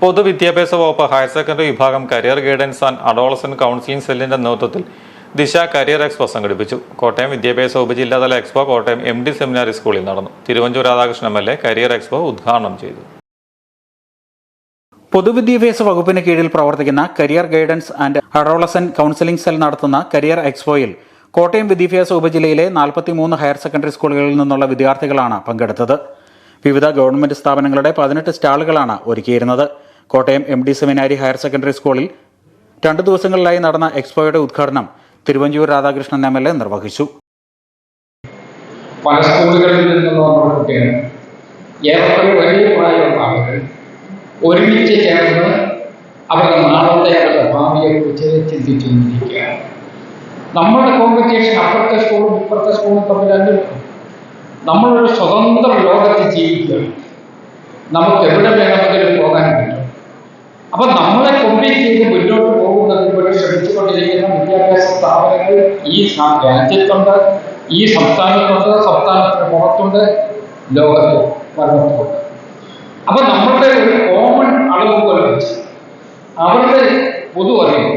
പൊതുവിദ്യാഭ്യാസ വകുപ്പ് higher secondary വിഭാഗം career guidance and adolescent counselling സെല്ലിന്റെ നേതൃത്വത്തിൽ ദിശ കരിയർ എക്സ്പോ സംഘടിപ്പിച്ചു. കോട്ടയം വിദ്യാഭ്യാസ വകുപ്പ് ജില്ലാതല expo Kottayam M D seminary സ്കൂളിൽ നടന്നു. Thiruvanchoor Radhakrishnan M L A career expo ഉദ്ഘാടനം ചെയ്തു. പൊതുവിദ്യാഭ്യാസ വകുപ്പിന് കീഴിൽ പ്രവർത്തിക്കുന്ന career guidance and adolescent counselling cell നടത്തുന്ന കരിയർ എക്സ്പോയിൽ കോട്ടയം വിദ്യാഭ്യാസ ഉപജില്ലയിലെ നാൽപ്പത്തിമൂന്ന് ഹയർ സെക്കൻഡറി സ്കൂളുകളിൽ നിന്നുള്ള വിദ്യാർത്ഥികളാണ് പങ്കെടുത്തത്. വിവിധ ഗവൺമെന്റ് സ്ഥാപനങ്ങളുടെ പതിനെട്ട് സ്റ്റാളുകളാണ് ഒരുക്കിയിരുന്നത്. Kottayam M D seminary higher secondary സ്കൂളിൽ രണ്ടു ദിവസങ്ങളിലായി നടന്ന എക്സ്പോയുടെ ഉദ്ഘാടനം Thiruvanchoor Radhakrishnan M L A നിർവഹിച്ചു. പല സ്കൂളുകളിൽ നിന്നുള്ള കുട്ടികൾ ഏറെക്കുറെ വലിയ പ്രായമുള്ള ഒരുമിച്ച് ചേർന്ന് അവരുടെ നാളത്തെ അവരുടെ ഭാവിയെ കുറിച്ച് ചിന്തിച്ചുകൊണ്ടിരിക്കുകയാണ്. നമ്മുടെ കോമ്പറ്റീഷൻ അപ്പുറത്തെ സ്കൂളും ഇപ്പുറത്തെ സ്കൂളും തമ്മിലല്ല നമ്മളൊരു സ്വതന്ത്ര ലോകത്ത് ജീവിക്കുകയാണ്. നമുക്ക് എവിടെ വേണമെങ്കിലും പോകാൻ അപ്പൊ നമ്മളെ കൊമ്പീറ്റ് മുന്നോട്ട് പോകുന്നതിന് വേണ്ടി ശ്രമിച്ചുകൊണ്ടിരിക്കുന്ന വിദ്യാഭ്യാസ സ്ഥാപനങ്ങൾ ഈ രാജ്യത്തുണ്ട് ഈ സംസ്ഥാനത്തുണ്ട് സംസ്ഥാനത്തിന് പുറത്തുണ്ട് ലോകത്ത് വർണത്തുണ്ട് അപ്പൊ നമ്മളുടെ ഒരു കോമൺ അളവുകൾ വെച്ച് അവരുടെ പൊതു അറിവ്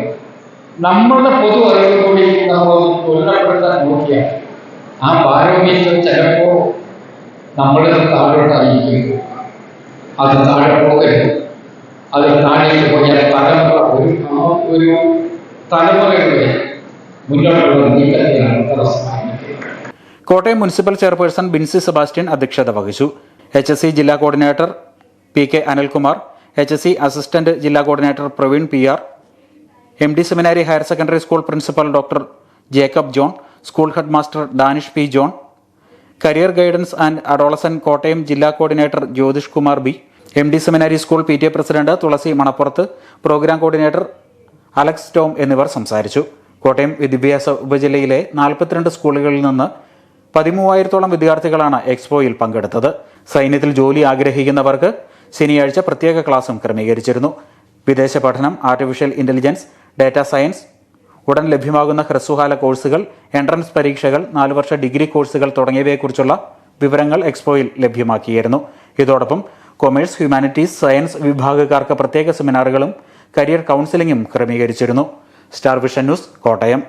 നമ്മളുടെ പൊതു അറിവ് കൂടി നമ്മൾ തൊഴിലപ്പെടുത്താൻ നോക്കിയാൽ ആ പാരോമീറ്റർ ചിലപ്പോ നമ്മളിൽ താഴോട്ടായിരിക്കും അത് താഴെ പോകരുത് അത് താഴേക്ക് പോയാൽ തലമുറ ഒരു ഒരു തലമുറയുടെ മുന്നോട്ടുള്ള നീക്കത്തിനാണ് തടസ്സമായി Kottayam municipal chairperson Binsy Sebastian അധ്യക്ഷത വഹിച്ചു. എച്ച് എസ് സി ജില്ലാ coordinator P K Anilkumar H S C assistant ജില്ലാ coordinator Praveen P R M D seminary higher secondary school principal doctor Jacob John school head master Danish P John career guidance and adolescent Kottayam ജില്ലാ coordinator Jyothish Kumar B M D seminary school P T A president Thulasi Manappurath program coordinator Alex Tom എന്നിവർ സംസാരിച്ചു. കോട്ടയം വിദ്യാഭ്യാസ ഉപജില്ലയിലെ നാൽപ്പത്തിരണ്ട് സ്കൂളുകളിൽ നിന്ന് പതിമൂവായിരത്തോളം വിദ്യാർത്ഥികളാണ് എക്സ്പോയിൽ പങ്കെടുത്തത്. സൈന്യത്തിൽ ജോലി ആഗ്രഹിക്കുന്നവർക്ക് ശനിയാഴ്ച പ്രത്യേക ക്ലാസും ക്രമീകരിച്ചിരുന്നു. വിദേശ പഠനം ആർട്ടിഫിഷ്യൽ ഇന്റലിജൻസ് ഡാറ്റാ സയൻസ് ഉടൻ ലഭ്യമാകുന്ന ഹ്രസ്വകാല കോഴ്സുകൾ എൻട്രൻസ് പരീക്ഷകൾ നാല് വർഷ ഡിഗ്രി കോഴ്സുകൾ തുടങ്ങിയവയെക്കുറിച്ചുള്ള വിവരങ്ങൾ എക്സ്പോയിൽ ലഭ്യമാക്കിയിരുന്നു. ഇതോടൊപ്പം കൊമേഴ്സ് ഹ്യൂമാനിറ്റീസ് സയൻസ് വിഭാഗക്കാർക്ക് പ്രത്യേക സെമിനാറുകളും കരിയർ കൗൺസിലിംഗും ക്രമീകരിച്ചിരുന്നു. Star vision news Kottayam.